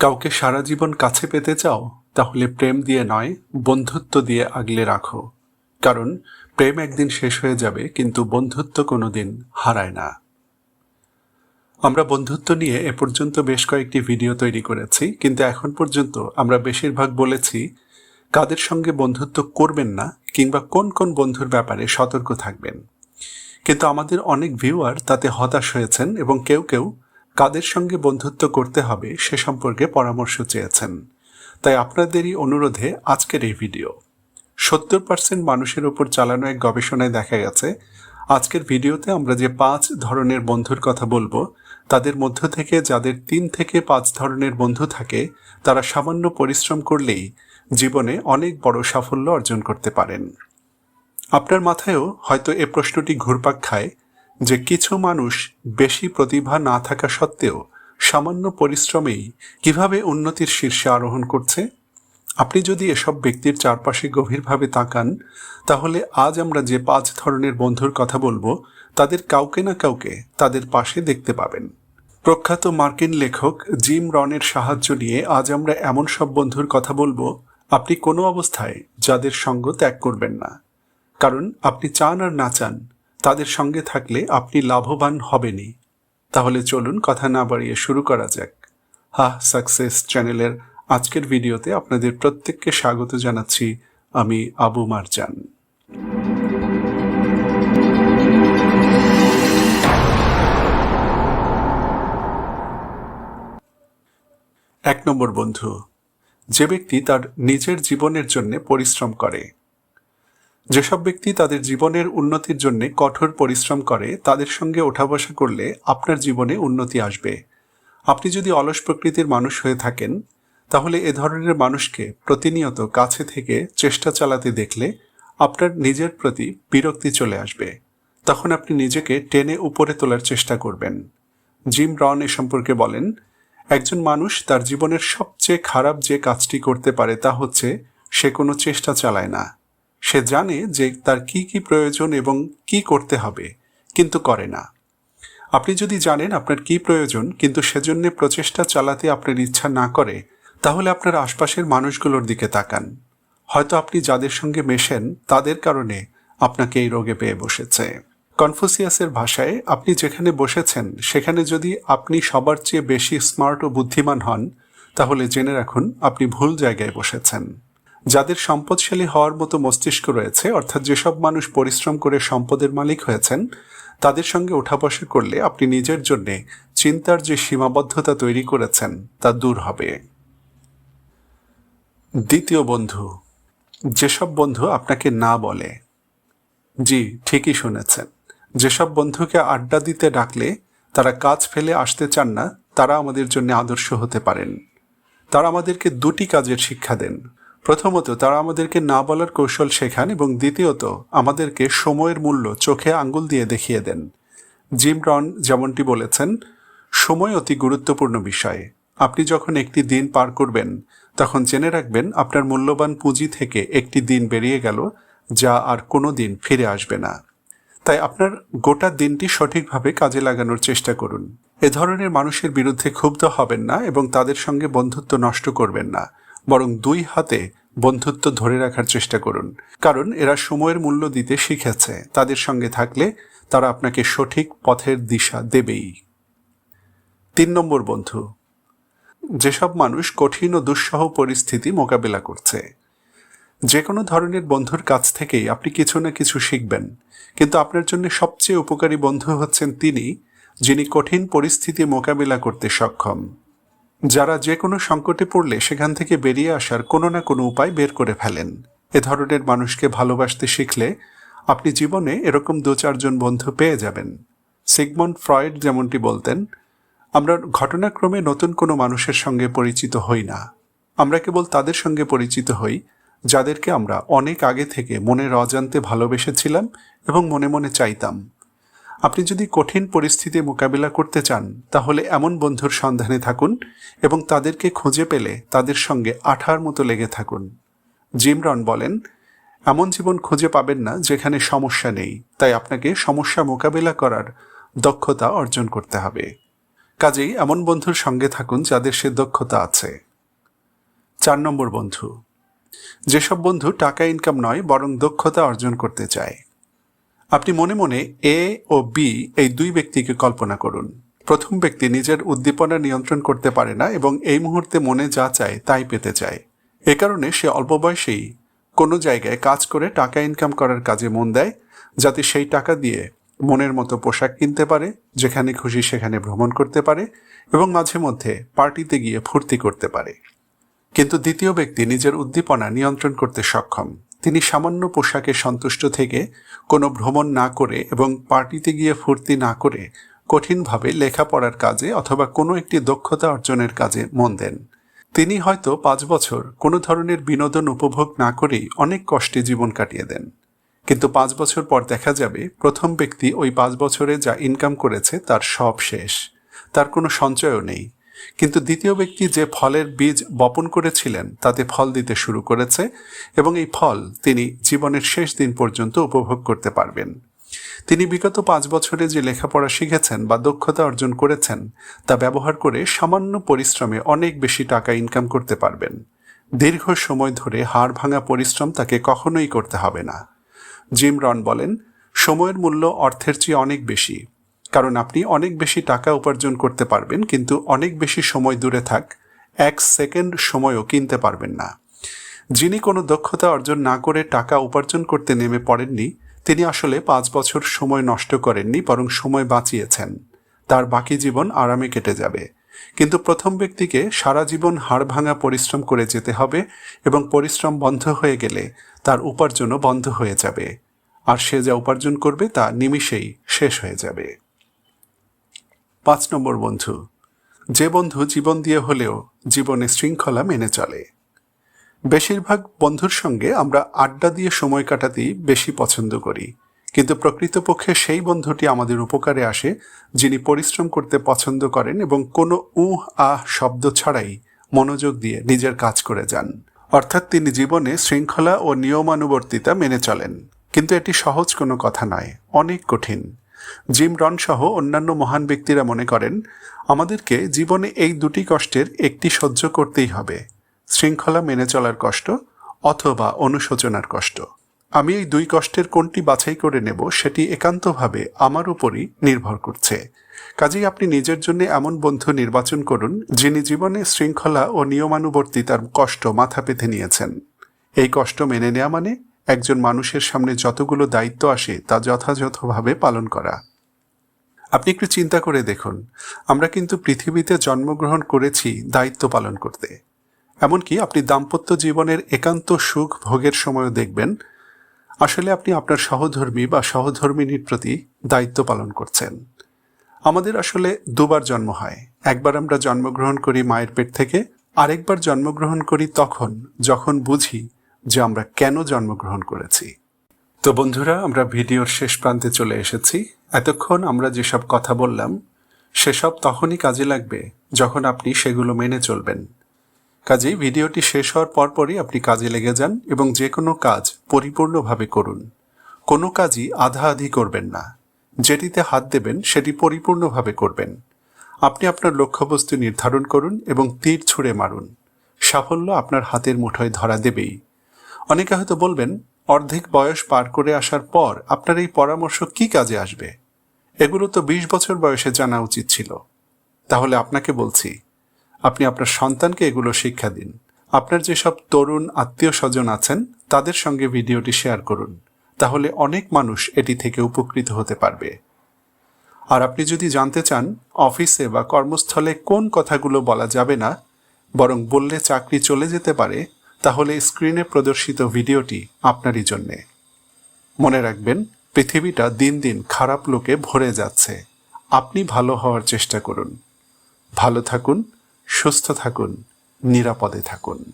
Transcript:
কাউকে সারা জীবন কাছে পেতে চাও, তাহলে প্রেম দিয়ে নয়, বন্ধুত্ব দিয়ে আগলে রাখো। কারণ, প্রেম একদিন শেষ হয়ে যাবে, কিন্তু বন্ধুত্ব কোনোদিন হারায় না। আমরা বন্ধুত্ব নিয়ে এ পর্যন্ত বেশ কয়েকটি ভিডিও তৈরি করেছি, কিন্তু এখন পর্যন্ত আমরা বেশিরভাগ বলেছি, কাদের সঙ্গে বন্ধুত্ব করবেন না, কিংবা কোন কোন বন্ধুর ব্যাপারে সতর্ক থাকবেন। কিন্তু আমাদের অনেক ভিউয়ার তাতে হতাশ হয়েছেন এবং কেউ কেউ কাদের সঙ্গে বন্ধুত্ব করতে হবে সে সম্পর্কে পরামর্শ চেয়েছেন। তাই আপনাদেরই অনুরোধে আজকের এই ভিডিও। সত্তর পার্সেন্ট মানুষের ওপর চালানো এক গবেষণায় দেখা গেছে, আজকের ভিডিওতে আমরা যে পাঁচ ধরনের বন্ধুর কথা বলব, তাদের মধ্য থেকে যাদের তিন থেকে পাঁচ ধরনের বন্ধু থাকে, তারা সামান্য পরিশ্রম করলেই জীবনে অনেক বড় সাফল্য অর্জন করতে পারেন। আপনার মাথায়ও হয়তো এ প্রশ্নটি ঘুরপাক খায় যে কিছু মানুষ বেশি প্রতিভা না থাকা সত্ত্বেও সামান্য পরিশ্রমেই কীভাবে উন্নতির শীর্ষে আরোহণ করছে? আপনি যদি এসব ব্যক্তির চারপাশে গভীরভাবে তাকান, তাহলে আজ আমরা যে পাঁচ ধরনের বন্ধুর কথা বলব, তাদের কাউকে না কাউকে তাদের পাশে দেখতে পাবেন। প্রখ্যাত মার্কিন লেখক জিম রনের সাহায্য নিয়ে আজ আমরা এমন সব বন্ধুর কথা বলব, আপনি কোনো অবস্থায় যাদের সঙ্গ ত্যাগ করবেন না। কারণ আপনি চান আর না চান তাদের সঙ্গে থাকলে আপনি লাভবান হবেনই। তাহলে চলুন কথা না বাড়িয়ে শুরু করা যাক। হা সাকসেস চ্যানেলের আজকের ভিডিওতে আপনাদের প্রত্যেককে স্বাগত জানাচ্ছি আমি আবু মারজান। এক নম্বর বন্ধু, যে ব্যক্তি তার নিজের জীবনের জন্য পরিশ্রম করে যেসব ব্যক্তি তাদের জীবনের উন্নতির জন্য কঠোর পরিশ্রম করে, তাদের সঙ্গে ওঠা বসা করলে আপনার জীবনে উন্নতি আসবে। আপনি যদি অলস প্রকৃতির মানুষ হয়ে থাকেন, তাহলে এ ধরনের মানুষকে প্রতিনিয়ত কাছে থেকে চেষ্টা চালাতে দেখলে আপনার নিজের প্রতি বিরক্তি চলে আসবে। তখন আপনি নিজেকে টেনে উপরে তোলার চেষ্টা করবেন। জিম রন এ সম্পর্কে বলেন, একজন মানুষ তার জীবনের সবচেয়ে খারাপ যে কাজটি করতে পারে তা হচ্ছে সে কোনো চেষ্টা চালায় না। সে জানে যে তার কি কি প্রয়োজন এবং কি করতে হবে, কিন্তু করে না। আপনি যদি জানেন আপনার কি প্রয়োজন, কিন্তু সেজন্য প্রচেষ্টা চালাতে আপনার ইচ্ছা না করে, তাহলে আপনার আশপাশের মানুষগুলোর দিকে তাকান। হয়তো আপনি যাদের সঙ্গে মেশেন, তাদের কারণে আপনাকে এই রোগে পেয়ে বসেছে। কনফুসিয়াসের ভাষায়, আপনি যেখানে বসেছেন, সেখানে যদি আপনি সবার চেয়ে বেশি স্মার্ট ও বুদ্ধিমান হন, তাহলে জেনে রাখুন আপনি ভুল জায়গায় বসেছেন। যাদের সম্পদশালী হওয়ার মতো মস্তিষ্ক রয়েছে, অর্থাৎ যেসব মানুষ পরিশ্রম করে সম্পদের মালিক হয়েছেন, তাদের সঙ্গে ওঠা বসা করলে আপনি নিজের জন্যে চিন্তার যে সীমাবদ্ধতা তৈরি করেছেন, তা দূর হবে। দ্বিতীয় বন্ধু, যেসব বন্ধু আপনাকে না বলে, জি, ঠিকই শুনেছেন, যেসব বন্ধুকে আড্ডা দিতে ডাকলে তারা কাজ ফেলে আসতে চান না, তারা আমাদের জন্য আদর্শ হতে পারেন। তারা আমাদেরকে দুটি কাজের শিক্ষা দেন প্রথমত, তারা আমাদেরকে না বলার কৌশল শেখান এবং দ্বিতীয়ত, আমাদেরকে সময়ের মূল্য চোখে আঙ্গুল দিয়ে দেখিয়ে দেন। জিম রন যেমনটি বলেছেন, সময় অতি গুরুত্বপূর্ণ বিষয়। আপনি যখন একটি দিন পার করবেন, তখন জেনে রাখবেন আপনার মূল্যবান পুঁজি থেকে একটি দিন বেরিয়ে গেল, যা আর কোনো দিন ফিরে আসবে না। তাই আপনার গোটা দিনটি সঠিকভাবে কাজে লাগানোর চেষ্টা করুন। এ ধরনের মানুষের বিরুদ্ধে ক্ষুব্ধ হবেন না এবং তাদের সঙ্গে বন্ধুত্ব নষ্ট করবেন না। বরং দুই হাতে বন্ধুত্ব ধরে রাখার চেষ্টা করুন। কারণ এরা সময়ের মূল্য দিতে শিখেছে। তাদের সঙ্গে থাকলে তারা আপনাকে সঠিক পথের দিশা দেবেই। তিন নম্বর বন্ধু। যেসব মানুষ কঠিন ও দুঃসহ পরিস্থিতি মোকাবেলা করছে। যে কোনো ধরনের বন্ধুর কাছ থেকেই আপনি কিছু না কিছু শিখবেন। কিন্তু আপনার জন্য সবচেয়ে উপকারী বন্ধু হচ্ছেন তিনি, যিনি কঠিন পরিস্থিতি মোকাবিলা করতে সক্ষম। যারা যে কোনো সংকটে পড়লে সেখান থেকে বেরিয়ে আসার কোনো না কোনো উপায় বের করে ফেলেন। এ ধরনের মানুষকে ভালোবাসতে শিখলে আপনি জীবনে এরকম দু চারজন বন্ধু পেয়ে যাবেন। সিগমন্ড ফ্রয়েড যেমনটি বলতেন, আমরা ঘটনাক্রমে নতুন কোনো মানুষের সঙ্গে পরিচিত হই না। আমরা কেবল তাদের সঙ্গে পরিচিত হই, যাদেরকে আমরা অনেক আগে থেকে মনের অজান্তে ভালোবেসেছিলাম এবং মনে মনে চাইতাম। আপনি যদি কঠিন পরিস্থিতি মোকাবিলা করতে চান, তাহলে এমন বন্ধুর সন্ধানে থাকুন এবং তাদেরকে খুঁজে পেলে তাদের সঙ্গে আঠার মতো লেগে থাকুন। জিমরন বলেন, এমন জীবন খুঁজে পাবেন না যেখানে সমস্যা নেই। তাই আপনাকে সমস্যা মোকাবিলা করার দক্ষতা অর্জন করতে হবে। কাজেই এমন বন্ধুর সঙ্গে থাকুন যাদের সে দক্ষতা আছে। চার নম্বর বন্ধু, যেসব বন্ধু টাকা ইনকাম নয়, বরং দক্ষতা অর্জন করতে চায়। আপনি মনে মনে এ ও বি এই দুই ব্যক্তিকে কল্পনা করুন। প্রথম ব্যক্তি নিজের উদ্দীপনা নিয়ন্ত্রণ করতে পারে না এবং এই মুহূর্তে মনে যা চায় তাই পেতে চায়। এ কারণে সে অল্প বয়সেই কোনো জায়গায় কাজ করে টাকা ইনকাম করার কাজে মন দেয়, যাতে সেই টাকা দিয়ে মনের মতো পোশাক কিনতে পারে, যেখানে খুশি সেখানে ভ্রমণ করতে পারে এবং মাঝে মধ্যে পার্টিতে গিয়ে ফুর্তি করতে পারে। কিন্তু দ্বিতীয় ব্যক্তি নিজের উদ্দীপনা নিয়ন্ত্রণ করতে সক্ষম। তিনি সামান্য পোশাকে সন্তুষ্ট থেকে কোনো ভ্রমণ না করে এবং পার্টিতে গিয়ে ফুর্তি না করে কঠিনভাবে লেখাপড়ার কাজে অথবা কোনো একটি দক্ষতা অর্জনের কাজে মন দেন। তিনি হয়তো পাঁচ বছর কোনো ধরনের বিনোদন উপভোগ না করেই অনেক কষ্টে জীবন কাটিয়ে দেন। কিন্তু পাঁচ বছর পর দেখা যাবে প্রথম ব্যক্তি ওই পাঁচ বছরে যা ইনকাম করেছে তার সব শেষ। তার কোনো সঞ্চয়ও নেই। কিন্তু দ্বিতীয় ব্যক্তি যে ফলের বীজ বপন করেছিলেন, তাতে ফল দিতে শুরু করেছে এবং এই ফল তিনি জীবনের শেষ দিন পর্যন্ত উপভোগ করতে পারবেন। তিনি বিগত পাঁচ বছরে যে লেখাপড়া শিখেছেন বা দক্ষতা অর্জন করেছেন, তা ব্যবহার করে সামান্য পরিশ্রমে অনেক বেশি টাকা ইনকাম করতে পারবেন। দীর্ঘ সময় ধরে হাড় ভাঙা পরিশ্রম তাকে কখনোই করতে হবে না। জিম রন বলেন, সময়ের মূল্য অর্থের চেয়ে অনেক বেশি। কারণ আপনি অনেক বেশি টাকা উপার্জন করতে পারবেন, কিন্তু অনেক বেশি সময় দূরে থাক। এক সেকেন্ড সময়ও কিনতে পারবেন না। যিনি কোনো দক্ষতা অর্জন না করে টাকা উপার্জন করতে নেমে পড়েননি, তিনি আসলে পাঁচ বছর সময় নষ্ট করেননি, বরং সময় বাঁচিয়েছেন। তার বাকি জীবন আরামে কেটে যাবে। কিন্তু প্রথম ব্যক্তিকে সারা জীবন হাড় ভাঙা পরিশ্রম করে যেতে হবে এবং পরিশ্রম বন্ধ হয়ে গেলে তার উপার্জনও বন্ধ হয়ে যাবে। আর সে যা উপার্জন করবে তা নিমিষেই শেষ হয়ে যাবে। পাঁচ নম্বর বন্ধু, যে বন্ধু জীবন দিয়ে হলেও জীবনে শৃঙ্খলা মেনে চলে। বেশিরভাগ বন্ধুর সঙ্গে আমরা আড্ডা দিয়ে সময় কাটাতেই বেশি পছন্দ করি, কিন্তু প্রকৃতপক্ষে সেই বন্ধুটি আমাদের উপকারে আসে, যিনি পরিশ্রম করতে পছন্দ করেন এবং কোনো উহ, আহ শব্দ ছাড়াই মনোযোগ দিয়ে নিজের কাজ করে যান। অর্থাৎ তিনি জীবনে শৃঙ্খলা ও নিয়মানুবর্তিতা মেনে চলেন। কিন্তু এটি সহজ কোনো কথা নয়, অনেক কঠিন। জিম রন সহ অন্যান্য মহান ব্যক্তিরা মনে করেন, আমাদেরকে জীবনে এই দুটি কষ্টের একটি সহ্য করতেই হবে, শৃঙ্খলা মেনে চলার কষ্ট অথবা অনুশোচনার কষ্ট। আমি এই দুই কষ্টের কোনটি বাছাই করে নেব সেটি একান্তভাবে আমার উপরই নির্ভর করছে। কাজেই আপনি নিজের জন্য এমন বন্ধু নির্বাচন করুন, যিনি জীবনে শৃঙ্খলা ও নিয়মানুবর্তিতার কষ্ট মাথা পেতে নিয়েছেন। এই কষ্ট মেনে নেওয়া মানে একজন মানুষের সামনে যতগুলো দায়িত্ব আসে তা যথাযথভাবে পালন করা। আপনি একটু চিন্তা করে দেখুন, আমরা কিন্তু পৃথিবীতে জন্মগ্রহণ করেছি দায়িত্ব পালন করতে। এমনকি আপনি দাম্পত্য জীবনের একান্ত সুখ ভোগের সময়ও দেখবেন, আসলে আপনি আপনার সহধর্মী বা সহধর্মিনীর প্রতি দায়িত্ব পালন করছেন। আমাদের আসলে দুবার জন্ম হয়, একবার আমরা জন্মগ্রহণ করি মায়ের পেট থেকে, আরেকবার জন্মগ্রহণ করি তখন, যখন বুঝি যে আমরা কেন জন্মগ্রহণ করেছি। তো বন্ধুরা, আমরা ভিডিওর শেষ প্রান্তে চলে এসেছি। এতক্ষণ আমরা যেসব কথা বললাম, সেসব তখনই কাজে লাগবে যখন আপনি সেগুলো মেনে চলবেন। কাজেই ভিডিওটি শেষ হওয়ার পরপরই আপনি কাজে লেগে যান এবং যে কোনো কাজ পরিপূর্ণভাবে করুন। কোনো কাজই আধা আধি করবেন না। যেটিতে হাত দেবেন, সেটি পরিপূর্ণভাবে করবেন। আপনি আপনার লক্ষ্যবস্তু নির্ধারণ করুন এবং তীর ছুঁড়ে মারুন। সাফল্য আপনার হাতের মুঠোয় ধরা দেবেই। অনেকে হয়তো বলবেন, অর্ধেক বয়স পার করে আসার পর আপনার এই পরামর্শ কি কাজে আসবে? এগুলো তো বিশ বছর বয়সে জানা উচিত ছিল। তাহলে আপনাকে বলছি, আপনি আপনার সন্তানকে এগুলো শিক্ষা দিন। আপনার যেসব তরুণ আত্মীয় স্বজন আছেন, তাদের সঙ্গে ভিডিওটি শেয়ার করুন। তাহলে অনেক মানুষ এটি থেকে উপকৃত হতে পারবে। আর আপনি যদি জানতে চান, অফিসে বা কর্মস্থলে কোন কথাগুলো বলা যাবে না, বরং বললে চাকরি চলে যেতে পারে তাহলে স্ক্রিনে প্রদর্শিত ভিডিওটি আপনারই জন্যে। মনে রাখবেন, পৃথিবীটা দিন দিন খারাপ লোকে ভরে যাচ্ছে। আপনি ভালো হওয়ার চেষ্টা করুন। ভালো থাকুন, সুস্থ থাকুন, নিরাপদে থাকুন।